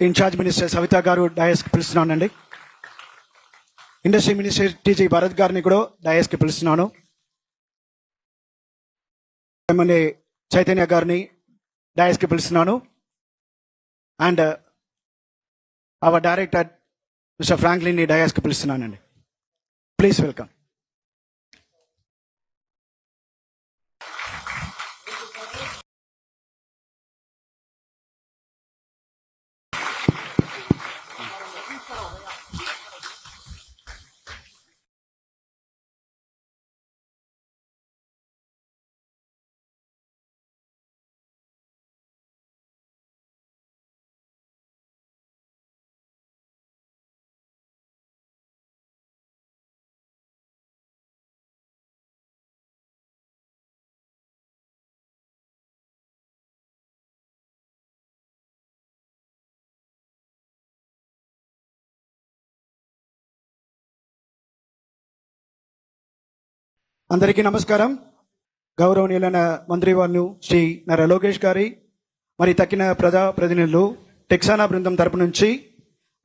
Incharge minister Savitha garu డయస్కి పిలుస్తున్నానండి. Industry minister TG Bharat గారిని కూడా డయస్కి పిలుస్తున్నాను. ఎమ్మెల్యే చైతన్య గారిని డయస్కి పిలుస్తున్నాను. అండ్ అవర్ డైరెక్టర్ మిస్టర్ ఫ్రాంక్లిన్ని డయాస్కి పిలుస్తున్నానండి. Please welcome. అందరికీ నమస్కారం. గౌరవనీయులైన మంత్రి వాళ్ళు శ్రీ నర లోకేష్ గారి మరి తక్కిన ప్రజా ప్రతినిధులు టెక్సానా బృందం తరపు నుంచి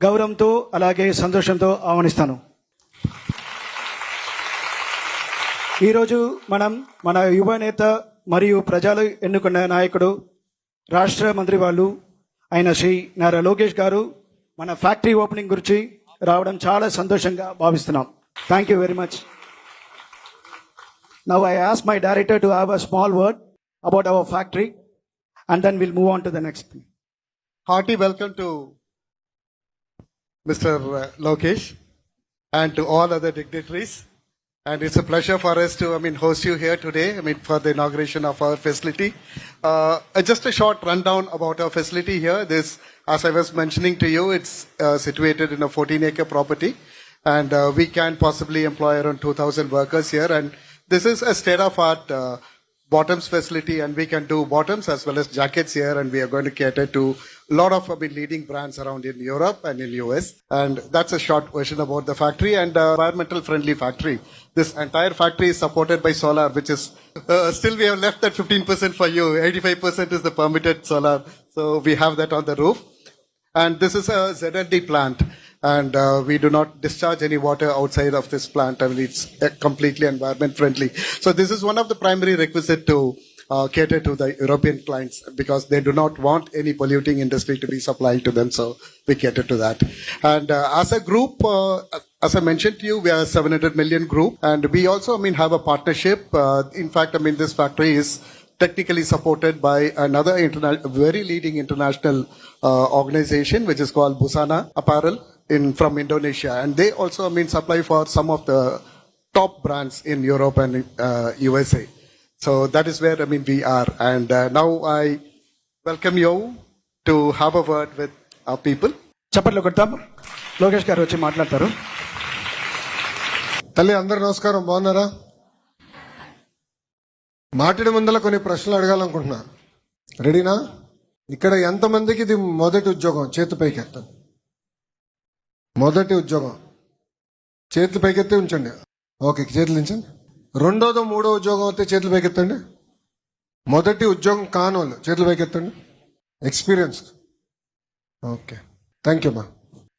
గౌరవంతో అలాగే సంతోషంతో ఆహ్వానిస్తాను. ఈరోజు మనం మన యువ నేత మరియు ప్రజలు ఎన్నుకున్న నాయకుడు రాష్ట్ర మంత్రి వాళ్ళు ఆయన శ్రీ నారా లోకేష్ గారు మన ఫ్యాక్టరీ ఓపెనింగ్ గురించి రావడం చాలా సంతోషంగా భావిస్తున్నాం. Thank you very much. Now I ask my director to have a small word about our factory and then we'll move on to the next thing. Hearty welcome to Mr. Lokesh and to all other dignitaries. And it's a pleasure for us to, I mean, host you here today, I mean, for the inauguration of our facility. Uh, uh, just a short rundown about our facility here. This, as I was mentioning to you, it's uh, situated in a 14 acre property and uh, we can possibly employ around 2000 workers here. And this is a state of art uh, bottoms facility and we can do bottoms as well as jackets here and we are going to cater to a lot of leading brands around in Europe and in US and that's a short version about the factory and uh, environmental friendly factory. This entire factory is supported by solar which is uh, still we have left that 15% for you. 85% is the permitted solar. So we have that on the roof. And this is a ZLD plant, and uh, we do not discharge any water outside of this plant. I mean, it's uh, completely environment friendly. So this is one of the primary requisite to uh, cater to the European clients because they do not want any polluting industry to be supplied to them. So we cater to that. And uh, as a group, uh, as I mentioned to you, we are a 700 million group, and we also, I mean, have a partnership. Uh, in fact, I mean, this factory is technically supported by another very leading international uh, organization, which is called Busana Apparel in from Indonesia, and they also, I mean, supply for some of the top brands in Europe and uh, USA. So that is where I mean we are, and uh, now I welcome you to have a word with our people. చప్పట్లు కొడతాం లోకేష్ గారు వచ్చి మాట్లాడతారు తల్లి అందరు నమస్కారం బాగున్నారా మాట్లాడే ముందర కొన్ని ప్రశ్నలు అడగాలనుకుంటున్నా రెడీనా ఇక్కడ ఎంతమందికి ఇది మొదటి ఉద్యోగం చేతి పైకెత్తండి మొదటి ఉద్యోగం. చేతులు పైకెత్తి ఉంచండి. ఓకే చేతులు ఉంచండి రెండోదో మూడో ఉద్యోగం అయితే చేతులు పైకెత్తండి. మొదటి ఉద్యోగం కానోళ్ళు చేతులు పైకెత్తండి. Experience okay. థ్యాంక్ యూ అమ్మా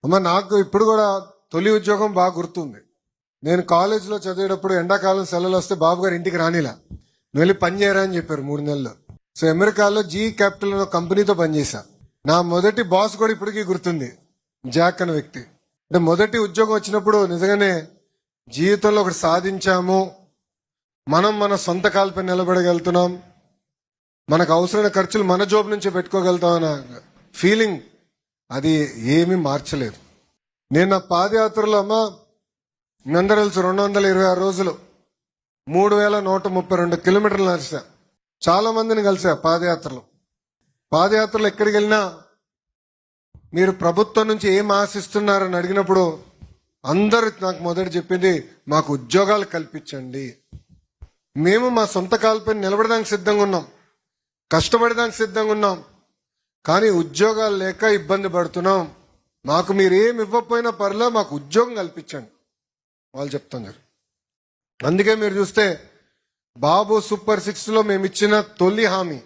అమ్మా నాకు ఇప్పుడు కూడా తొలి ఉద్యోగం బాగా గుర్తుంది. నేను కాలేజీలో చదివేటప్పుడు ఎండాకాలం సెలవులు వస్తే బాబు గారు ఇంటికి రానిలా. నువ్వు వెళ్ళి పని చేయరా అని చెప్పారు మూడు నెలలు. సో అమెరికాలో జీ క్యాపిటల్ అనే కంపెనీతో పనిచేశా. నా మొదటి బాస్ కూడా ఇప్పటికీ గుర్తుంది. జాక్ అనే వ్యక్తి. అంటే మొదటి ఉద్యోగం వచ్చినప్పుడు నిజంగానే జీవితంలో ఒకటి సాధించాము. మనం మన సొంత కాలపై నిలబడగలుగుతున్నాం. మనకు అవసరమైన ఖర్చులు మన జోబు నుంచే పెట్టుకోగలుగుతాం అన్న ఫీలింగ్ అది ఏమీ మార్చలేదు. నేను నా పాదయాత్రలో అమ్మ మీ అందరూ తెలుసు రెండు వందల ఇరవై ఆరు రోజులు మూడు వేల నూట ముప్పై రెండు కిలోమీటర్లు నడిచా. చాలా మందిని కలిసా పాదయాత్రలో. పాదయాత్రలు ఎక్కడికి వెళ్ళినా మీరు ప్రభుత్వం నుంచి ఏం ఆశిస్తున్నారని అడిగినప్పుడు అందరు నాకు మొదట చెప్పింది మాకు ఉద్యోగాలు కల్పించండి. మేము మా సొంత కాలపై నిలబడడానికి సిద్ధంగా ఉన్నాం. కష్టపడడానికి సిద్ధంగా ఉన్నాం. కానీ ఉద్యోగాలు లేక ఇబ్బంది పడుతున్నాం. మాకు మీరు ఏమి ఇవ్వకపోయినా పర్లే మాకు ఉద్యోగం కల్పించండి. వాళ్ళు చెప్తున్నారు. అందుకే మీరు చూస్తే బాబు సూపర్ సిక్స్లో మేము ఇచ్చిన తొలి హామీ.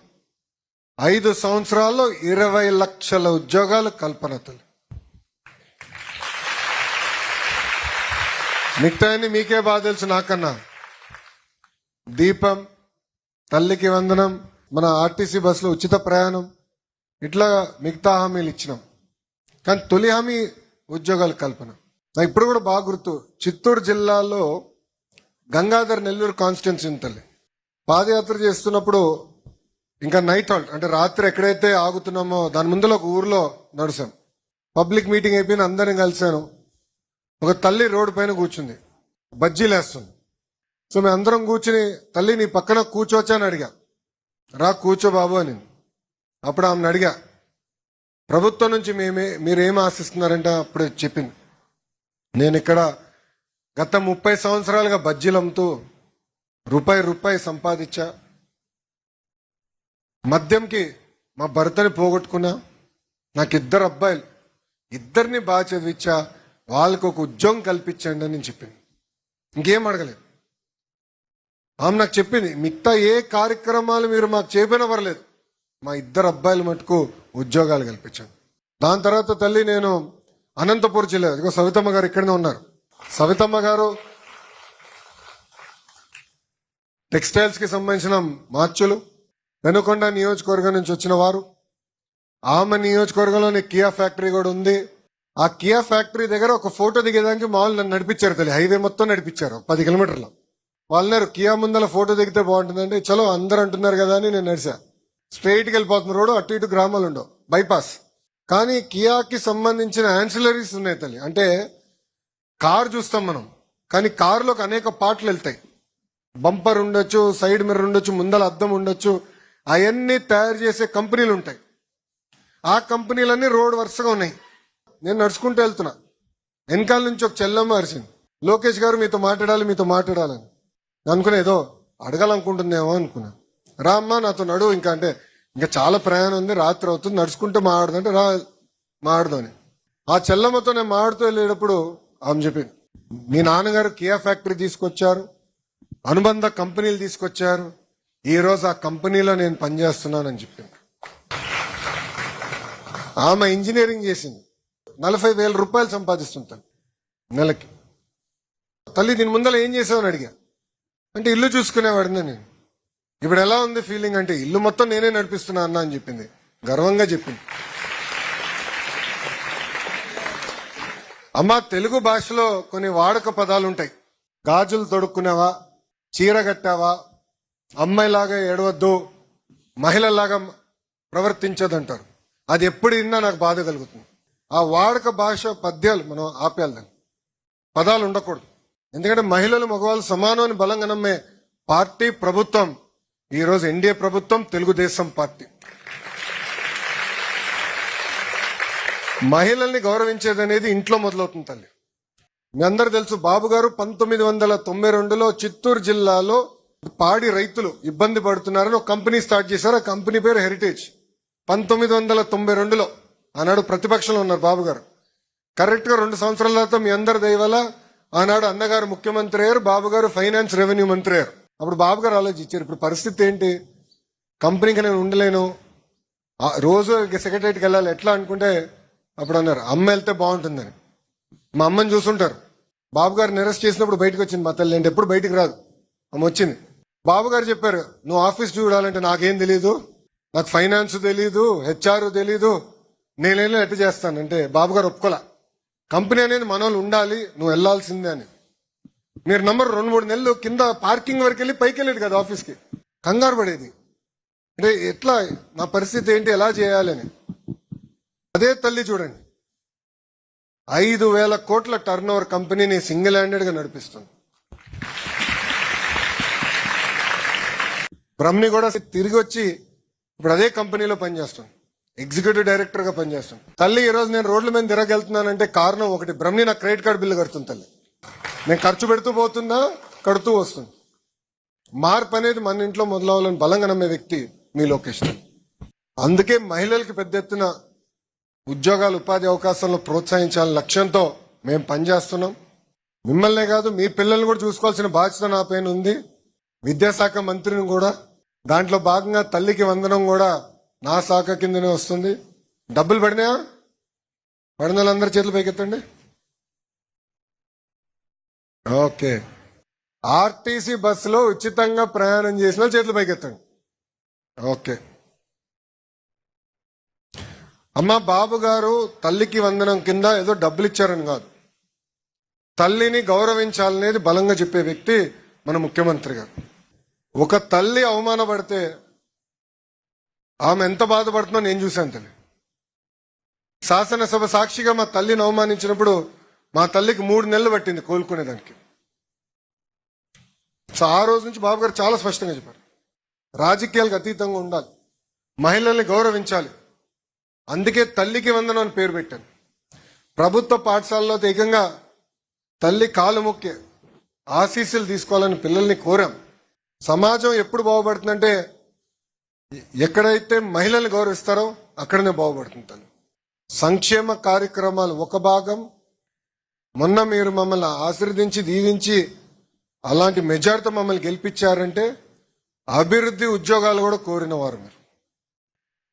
ఐదు సంవత్సరాల్లో ఇరవై లక్షల ఉద్యోగాలు కల్పన తల్లి మీకే బాగా తెలుసు నాకన్నా. దీపం తల్లికి వందనం మన ఆర్టీసీ బస్సులో ఉచిత ప్రయాణం ఇట్లా మిగతా హామీలు ఇచ్చినాం. కానీ తొలి హామీ ఉద్యోగాల కల్పన. నాకు ఇప్పుడు కూడా బాగా గుర్తు చిత్తూరు జిల్లాలో గంగాధర్ నెల్లూరు కాన్స్టిట్యున్సీ తల్లి. పాదయాత్ర చేస్తున్నప్పుడు ఇంకా నైట్ హాల్ట్ అంటే రాత్రి ఎక్కడైతే ఆగుతున్నామో దాని ముందులో ఒక ఊర్లో నడిచాం. పబ్లిక్ మీటింగ్ అయిపోయిన అందరిని కలిశాను. ఒక తల్లి రోడ్డు పైన కూర్చుంది. బజ్జీ లేస్తుంది సో మేము అందరం కూర్చుని తల్లి నీ పక్కన కూర్చోవచ్చా? అని అడిగా. రా కూర్చో బాబు అని. అప్పుడు ఆమెను అడిగా. ప్రభుత్వం నుంచి మేమే మీరేం ఆశిస్తున్నారంటే? అప్పుడు చెప్పింది. నేను ఇక్కడ గత ముప్పై సంవత్సరాలుగా బజ్జీలు అమ్ముతూ రూపాయి రూపాయి సంపాదించా. మద్యంకి మా భర్తని పోగొట్టుకున్నా నాకు ఇద్దరు అబ్బాయిలు ఇద్దరిని బాగా చదివించా వాళ్ళకు ఒక ఉద్యోగం కల్పించండి అని నేను చెప్పింది. ఇంకేం అడగలేదు. ఆమె నాకు చెప్పింది మిగతా ఏ కార్యక్రమాలు మీరు మాకు చేయకపోయినా పర్లేదు మా ఇద్దరు అబ్బాయిలు మటుకు ఉద్యోగాలు కల్పించాను దాని తర్వాత తల్లి నేను అనంతపూర్ జిల్లా ఇదిగో సవితమ్మ గారు ఇక్కడనే ఉన్నారు. సవితమ్మ గారు టెక్స్టైల్స్కి సంబంధించిన మార్చులు వెనుకొండ నియోజకవర్గం నుంచి వచ్చిన వారు ఆమె నియోజకవర్గంలోనే కియా ఫ్యాక్టరీ కూడా ఉంది. ఆ కియా ఫ్యాక్టరీ దగ్గర ఒక ఫోటో దిగేదానికి మామూలు నన్ను నడిపించారు తల్లి. హైవే మొత్తం నడిపించారు పది కిలోమీటర్లు. వాళ్ళన్నారు కియా ముందల ఫోటో దిగితే బాగుంటుందండి చలో అందరు అంటున్నారు కదా అని నేను నడిచా స్ట్రైట్కి వెళ్ళిపోతున్న రోడ్డు అటు ఇటు గ్రామాలు ఉండవు బైపాస్. కానీ కియాకి సంబంధించిన యాన్సిలరీస్ ఉన్నాయి తల్లి. అంటే కార్ చూస్తాం మనం కానీ కారులోకి అనేక పార్ట్లు వెళ్తాయి. బంపర్ ఉండొచ్చు సైడ్ మిర్రర్ ఉండొచ్చు ముందల అద్దం ఉండొచ్చు అవన్నీ తయారు చేసే కంపెనీలు ఉంటాయి. ఆ కంపెనీలన్నీ రోడ్ వరుసగా ఉన్నాయి. నేను నడుచుకుంటూ వెళ్తున్నా. వెనకాల నుంచి ఒక చెల్లమ్మ అరిసింది లోకేష్ గారు మీతో మాట్లాడాలి మీతో మాట్లాడాలని. అనుకునే ఏదో అడగాలనుకుంటుందేమో అనుకున్నా. రా అమ్మా నాతో నడువు ఇంకా అంటే ఇంకా చాలా ప్రయాణం ఉంది రాత్రి అవుతుంది నడుచుకుంటూ మాట్లాడుతుంటే రా మాట్లాడదామని ఆ చెల్లమ్మతో నేను మాడుతూ వెళ్ళేటప్పుడు ఆమె చెప్పింది మీ నాన్నగారు కియా ఫ్యాక్టరీ తీసుకొచ్చారు అనుబంధ కంపెనీలు తీసుకొచ్చారు ఈరోజు ఆ కంపెనీలో నేను పనిచేస్తున్నానని చెప్పింది. ఆమె ఇంజనీరింగ్ చేసింది. నలభై వేల రూపాయలు సంపాదిస్తుంటాను. నెలకి. తల్లి దీని ముందర ఏం చేసావని అడిగా. అంటే ఇల్లు చూసుకునేవాడిని నేను. ఇప్పుడు ఎలా ఉంది ఫీలింగ్ అంటే ఇల్లు మొత్తం నేనే నడిపిస్తున్నా అన్న అని చెప్పింది. గర్వంగా చెప్పింది. అమ్మ తెలుగు భాషలో కొన్ని వాడక పదాలు ఉంటాయి గాజులు తొడుక్కున్నావా చీర కట్టావా అమ్మాయిలాగా ఏడవద్దు మహిళలాగా ప్రవర్తించదంటారు. అది ఎప్పుడు విన్నా నాకు బాధ కలుగుతుంది. ఆ వాడక భాష పద్యాలు మనం ఆపేయాలి దాన్ని. పదాలు ఉండకూడదు. ఎందుకంటే మహిళలు మగవాళ్ళు సమానం అని బలంగా నమ్మే పార్టీ ప్రభుత్వం ఈరోజు ఎన్డీఏ ప్రభుత్వం తెలుగుదేశం పార్టీ. మహిళల్ని గౌరవించేది అనేది ఇంట్లో మొదలవుతుంది తల్లి. మీ అందరు తెలుసు బాబు గారు పంతొమ్మిది వందల తొంభై రెండులో చిత్తూరు జిల్లాలో పాడి రైతులు ఇబ్బంది పడుతున్నారని ఒక కంపెనీ స్టార్ట్ చేశారు. ఆ కంపెనీ పేరు హెరిటేజ్. పంతొమ్మిది వందల తొంభై రెండులో ఆనాడు ప్రతిపక్షంలో ఉన్నారు బాబు గారు. కరెక్ట్గా రెండు సంవత్సరాల తర్వాత మీ అందరి దయవల్ల ఆనాడు అన్నగారు ముఖ్యమంత్రి అయ్యారు బాబు గారు ఫైనాన్స్ రెవెన్యూ మంత్రి అయ్యారు. అప్పుడు బాబు గారు ఆలోచించారు ఇప్పుడు పరిస్థితి ఏంటి? కంపెనీకి నేను ఉండలేను. రోజు సెక్రటరీకి వెళ్ళాలి. ఎట్లా అనుకుంటే అప్పుడు అన్నారు అమ్మ వెళ్తే బాగుంటుందని. మా అమ్మని చూసుంటారు. బాబు గారు అరెస్ట్ చేసినప్పుడు బయటకు వచ్చింది మా తల్లి. అంటే ఎప్పుడు బయటకు రాదు. ఆమె వచ్చింది. బాబు గారు చెప్పారు నువ్వు ఆఫీస్ చూడాలంటే నాకేం తెలియదు నాకు ఫైనాన్స్ తెలియదు హెచ్ఆర్ తెలీదు నేనేం ఎట్ట చేస్తానంటే బాబు గారు ఒప్పుకోలే. కంపెనీ అనేది మన వాళ్ళు ఉండాలి నువ్వు వెళ్ళాల్సిందే అని. మీరు నంబర్ రెండు మూడు నెలలు కింద పార్కింగ్ వరకు వెళ్ళి పైకి వెళ్ళేది కదా ఆఫీస్కి. కంగారు పడేది. అంటే ఎట్లా నా పరిస్థితి ఏంటి ఎలా చేయాలని అదే తల్లి చూడండి. ఐదు వేల కోట్ల టర్న్ ఓవర్ కంపెనీని సింగిల్ హ్యాండెడ్గా నడిపిస్తుంది. బ్రహ్మని కూడా తిరిగి వచ్చి ఇప్పుడు అదే కంపెనీలో పనిచేస్తాం. ఎగ్జిక్యూటివ్ డైరెక్టర్గా పనిచేస్తాం. తల్లి ఈ రోజు నేను రోడ్ల మీద తిరగెళ్తున్నానంటే కారణం ఒకటి బ్రహ్మని నా క్రెడిట్ కార్డు బిల్లు కడుతుంది తల్లి. నేను ఖర్చు పెడుతూ పోతున్నా కడుతూ వస్తుంది. మార్పు అనేది మన ఇంట్లో మొదలవ్వాలని బలంగా నమ్మే వ్యక్తి మీ లొకేషన్ అందుకే మహిళలకి పెద్ద ఎత్తున ఉద్యోగాలు ఉపాధి అవకాశాలను ప్రోత్సహించాలని లక్ష్యంతో మేము పనిచేస్తున్నాం. మిమ్మల్నే కాదు మీ పిల్లల్ని కూడా చూసుకోవాల్సిన బాధ్యత నా పైన ఉంది. విద్యాశాఖ మంత్రిని కూడా దాంట్లో భాగంగా తల్లికి వందనం కూడా నా శాఖ కిందనే వస్తుంది. డబ్బులు పడినాయా? పడిన వాళ్ళందరూ చేతులు పైకెత్తండి. ఓకే. ఆర్టీసీ బస్సులో ఉచితంగా ప్రయాణం చేసిన చేతులు పైకెత్తండి. ఓకే. అమ్మ బాబు గారు తల్లికి వందనం కింద ఏదో డబ్బులు ఇచ్చారని కాదు. తల్లిని గౌరవించాలనేది బలంగా చెప్పే వ్యక్తి మన ముఖ్యమంత్రి గారు. ఒక తల్లి అవమానపడితే ఆమె ఎంత బాధపడుతుందో నేను చూశాను తల్లి. శాసనసభ సాక్షిగా మా తల్లిని అవమానించినప్పుడు మా తల్లికి మూడు నెలలు పట్టింది కోలుకునేదానికి సో ఆ రోజు నుంచి బాబు గారు చాలా స్పష్టంగా చెప్పారు. రాజకీయాలకు అతీతంగా ఉండాలి. మహిళల్ని గౌరవించాలి. అందుకే తల్లికి వందనం అని పేరు పెట్టాను. ప్రభుత్వ పాఠశాలలో ఏకంగా తల్లి కాలు మొక్కే ఆశీస్సులు తీసుకోవాలని పిల్లల్ని కోరాం. సమాజం ఎప్పుడు బాగుపడుతుందంటే ఎక్కడైతే మహిళల్ని గౌరవిస్తారో అక్కడనే బాగుపడుతుంది తను సంక్షేమ కార్యక్రమాలు ఒక భాగం. మొన్న మీరు మమ్మల్ని ఆశీర్వదించి దీవించి అలాంటి మెజార్టీతో మమ్మల్ని గెలిపించారంటే అభివృద్ధి ఉద్యోగాలు కూడా కోరిన వారు మీరు.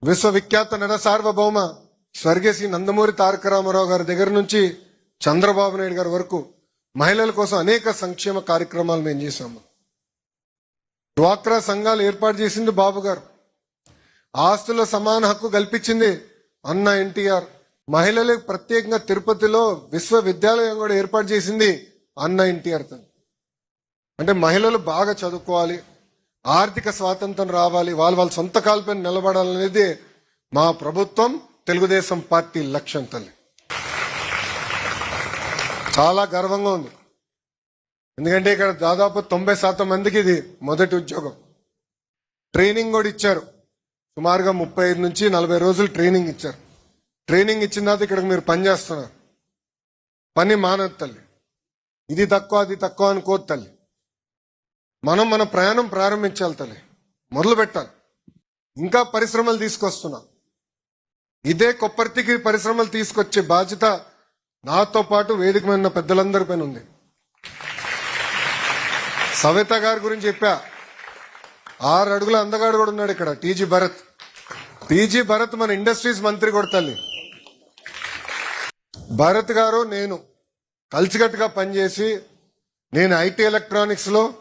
విశ్వవిఖ్యాత నట సార్వభౌమ స్వర్గీయ నందమూరి తారక రామారావు గారి దగ్గర నుంచి చంద్రబాబు నాయుడు గారి వరకు మహిళల కోసం అనేక సంక్షేమ కార్యక్రమాలు మేము చేశాము. డ్వాక్రా సంఘాలు ఏర్పాటు చేసింది బాబు గారు. ఆస్తుల సమాన హక్కు కల్పించింది అన్న ఎన్టీఆర్. మహిళలకు ప్రత్యేకంగా తిరుపతిలో విశ్వవిద్యాలయం కూడా ఏర్పాటు చేసింది అన్న ఎన్టీఆర్ తను. అంటే మహిళలు బాగా చదువుకోవాలి ఆర్థిక స్వాతంత్రం రావాలి వాళ్ళు వాళ్ళ సొంత కాల్పైన నిలబడాలనేది మా ప్రభుత్వం తెలుగుదేశం పార్టీ లక్ష్యం తల్లి. చాలా గర్వంగా ఉంది. ఎందుకంటే ఇక్కడ దాదాపు తొంభై శాతం మందికి ఇది మొదటి ఉద్యోగం. ట్రైనింగ్ కూడా ఇచ్చారు. సుమారుగా ముప్పై ఐదు నుంచి నలభై రోజులు ట్రైనింగ్ ఇచ్చారు. ట్రైనింగ్ ఇచ్చిన తర్వాత ఇక్కడ మీరు పని చేస్తున్నారు. పని మానదు తల్లి. ఇది తక్కువ అది తక్కువ అనుకోదు తల్లి. మనం మన ప్రయాణం ప్రారంభించాలి తల్లి. మొదలు పెట్టాలి. ఇంకా పరిశ్రమలు తీసుకొస్తున్నాం. ఇదే కొప్పర్తికి పరిశ్రమలు తీసుకొచ్చే బాధ్యత నాతో పాటు వేదిక మీద పెద్దలందరి పైన ఉంది. సవిత గారి గురించి చెప్పా. ఆరు అడుగుల అందగాడు కూడా ఉన్నాడు ఇక్కడ టీజీ భరత్. టీజీ భరత్ మన ఇండస్ట్రీస్ మంత్రి కూడా తల్లి. భరత్ గారు నేను కలిసికట్టుగా పనిచేసి నేను ఐటీ ఎలక్ట్రానిక్స్లో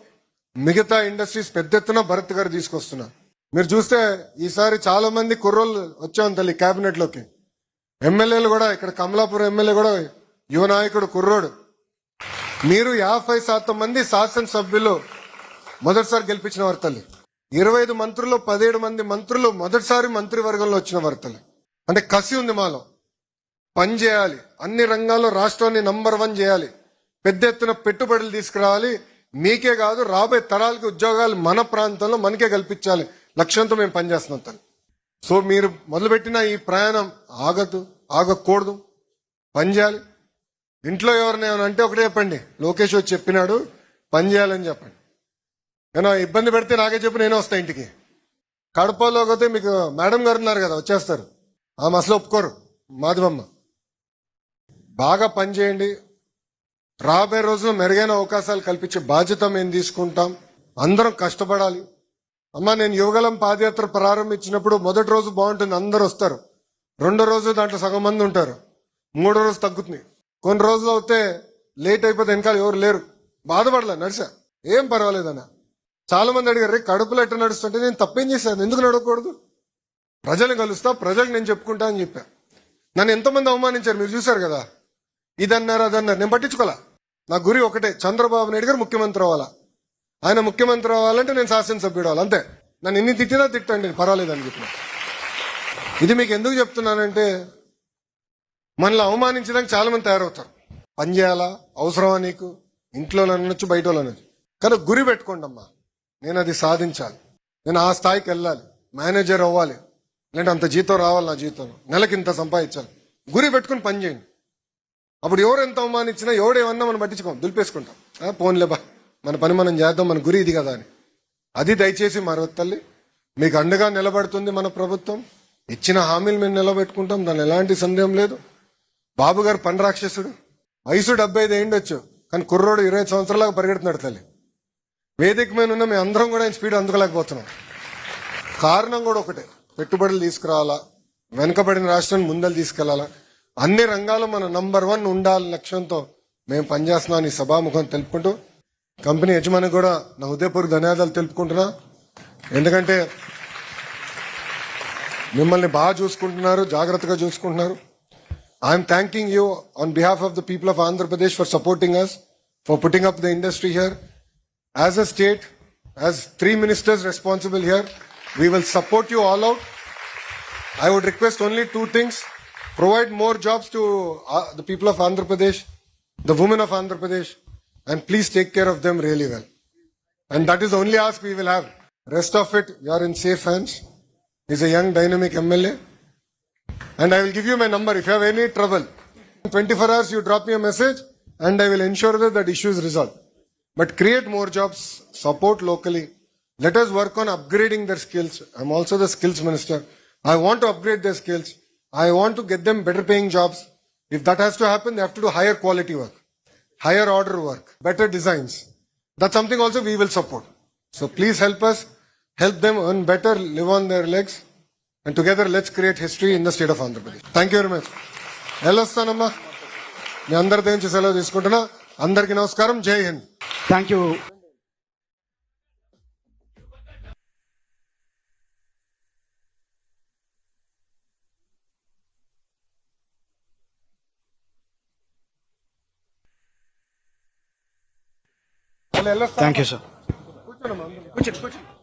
మిగతా ఇండస్ట్రీస్ పెద్ద ఎత్తున భరత్ గారు తీసుకొస్తున్నా. మీరు చూస్తే ఈసారి చాలా మంది కుర్రోళ్ళు వచ్చాం తల్లి క్యాబినెట్లోకి ఎమ్మెల్యేలు కూడా ఇక్కడ కమలాపురం ఎమ్మెల్యే కూడా యువ నాయకుడు కుర్రోడు. మీరు యాభై శాతం మంది శాసనసభ్యులు మొదటిసారి గెలిపించిన వారు తల్లి. ఇరవై ఐదు మంత్రులు పదిహేడు మంది మంత్రులు మొదటిసారి మంత్రివర్గంలో వచ్చిన వారు తల్లి. అంటే కసి ఉంది మాలో. పని చేయాలి. అన్ని రంగాల్లో రాష్ట్రాన్ని నంబర్ వన్ చేయాలి. పెద్ద ఎత్తున పెట్టుబడులు తీసుకురావాలి. మీకే కాదు రాబోయే తరాలకి ఉద్యోగాలు మన ప్రాంతంలో మనకే కల్పించాలి. లక్ష్యంతో మేము పనిచేస్తున్నాం తల్లి. సో మీరు మొదలుపెట్టిన ఈ ప్రయాణం ఆగదు ఆగకూడదు. పని చేయాలి. ఇంట్లో ఎవరిని ఏమైనా అంటే ఒకటే చెప్పండి. లోకేష్ వచ్చి చెప్పినాడు పని చేయాలని చెప్పండి. నేను ఇబ్బంది పెడితే నాకే చెప్పి నేను వస్తా ఇంటికి. కడపలో పోతే మీకు మేడం గారు ఉన్నారు కదా వచ్చేస్తారు. ఆమె అసలు ఒప్పుకోరు మాధవమ్మ బాగా పని చేయండి. రాబోయే రోజుల్లో మెరుగైన అవకాశాలు కల్పించే బాధ్యత మేము తీసుకుంటాం. అందరం కష్టపడాలి. అమ్మ నేను యువగలం పాదయాత్ర ప్రారంభించినప్పుడు మొదటి రోజు బాగుంటుంది అందరు వస్తారు. రెండో రోజు దాంట్లో సగం మంది ఉంటారు. మూడో రోజు తగ్గుతుంది. కొన్ని రోజులు అవుతే లేట్ అయిపోతే వెనకాల ఎవరు లేరు. బాధపడలే నడిచా ఏం పర్వాలేదన్న చాలా మంది అడిగారు "రే, కడుపులో ఎట్ట నడుస్తుంటే నేను తప్పేం చేశాను? ఎందుకు నడవకూడదు? ప్రజల్ని కలుస్తా ప్రజలకు నేను చెప్పుకుంటా అని చెప్పా. నన్ను ఎంతమంది అవమానించారు మీరు చూశారు కదా? ఇదన్నారు అదన్నారు. నేను పట్టించుకోలే. నా గురి ఒకటే చంద్రబాబు నాయుడు గారు ముఖ్యమంత్రి అవ్వాలా? ఆయన ముఖ్యమంత్రి అవ్వాలంటే నేను శాసనసభ్యుడు అవ్వాలి అంతే. నన్ను ఎన్ని తిట్టినా తిట్టండి పర్వాలేదు అని చెప్పిన. ఇది మీకు ఎందుకు చెప్తున్నానంటే మనల్ని అవమానించడానికి చాలా మంది తయారవుతారు. పని చేయాలా? అవసరమా నీకు? ఇంట్లో అనొచ్చు బయట అనొచ్చు. కానీ గురి పెట్టుకోండి అమ్మా. నేను అది సాధించాలి. నేను ఆ స్థాయికి వెళ్ళాలి. మేనేజర్ అవ్వాలి. లేదంటే అంత జీతం రావాలి నా జీతం నెలకి ఇంత సంపాదించాలి. గురి పెట్టుకుని పని చేయండి. అప్పుడు ఎవరు ఎంత అవమానించినా ఎవడేమన్నా మనం పట్టించుకోం దులిపేసుకుంటాం. పోన్లే బా. మన పని మనం చేద్దాం. మన గురి ఇది కదా అని. అది దయచేసి మరో తల్లి. మీకు అండగా నిలబడుతుంది మన ప్రభుత్వం. ఇచ్చిన హామీలు మేము నిలబెట్టుకుంటాం. దాని ఎలాంటి సందేహం లేదు. బాబు గారు పని రాక్షసుడు. వయసు డెబ్బై ఐదు అయిండొచ్చు కానీ కుర్రోడు ఇరవై సంవత్సరాలకు పరిగెడుతున్నాడు తల్లి. వేదిక మీద ఉన్న మేము అందరం కూడా ఆయన స్పీడ్ అందుకోలేకపోతున్నాం. కారణం కూడా ఒకటే. పెట్టుబడులు తీసుకురావాలా? వెనుకబడిన రాష్ట్రాన్ని ముందలు తీసుకెళ్ళాలా? అన్ని రంగాల్లో మన నంబర్ వన్ ఉండాలని లక్ష్యంతో మేము పనిచేస్తున్నాం ఈ సభాముఖం తెలుపుకుంటూ కంపెనీ యజమాని కూడా నా ఉదయపూర్ ధన్యవాదాలు తెలుపుకుంటున్నా. ఎందుకంటే మిమ్మల్ని బాగా చూసుకుంటున్నారు జాగ్రత్తగా చూసుకుంటున్నారు. I'm thanking you on behalf of the people of Andhra Pradesh for supporting us, for putting up the industry here. As a state, as three ministers responsible here, we will support you all out. I would request only two things. Provide more jobs to uh, the people of Andhra Pradesh, the women of Andhra Pradesh, and please take care of them really well. And that is the only ask we will have. Rest of it, you are in safe hands. He's a young, dynamic MLA. And I will give you my number if you have any trouble. In 24 hours, you drop me a message, and I will ensure that that issue is resolved. But create more jobs, support locally. Let us work on upgrading their skills. I'm also the skills minister. I want to upgrade their skills. I want to get them better paying jobs. If that has to happen, they have to do higher quality work, higher order work, better designs. That's something also we will support. So please help us, help them earn better, live on their legs, and together let's create history in the state of Andhra Pradesh. Thank you very much. వెళ్ళొస్తానమ్మా మీ అందరి దగ్గర నుంచి సెలవు తీసుకుంటున్నా అందరికీ నమస్కారం జై Hind thank you thank you sir కూర్చోండి కూర్చోండి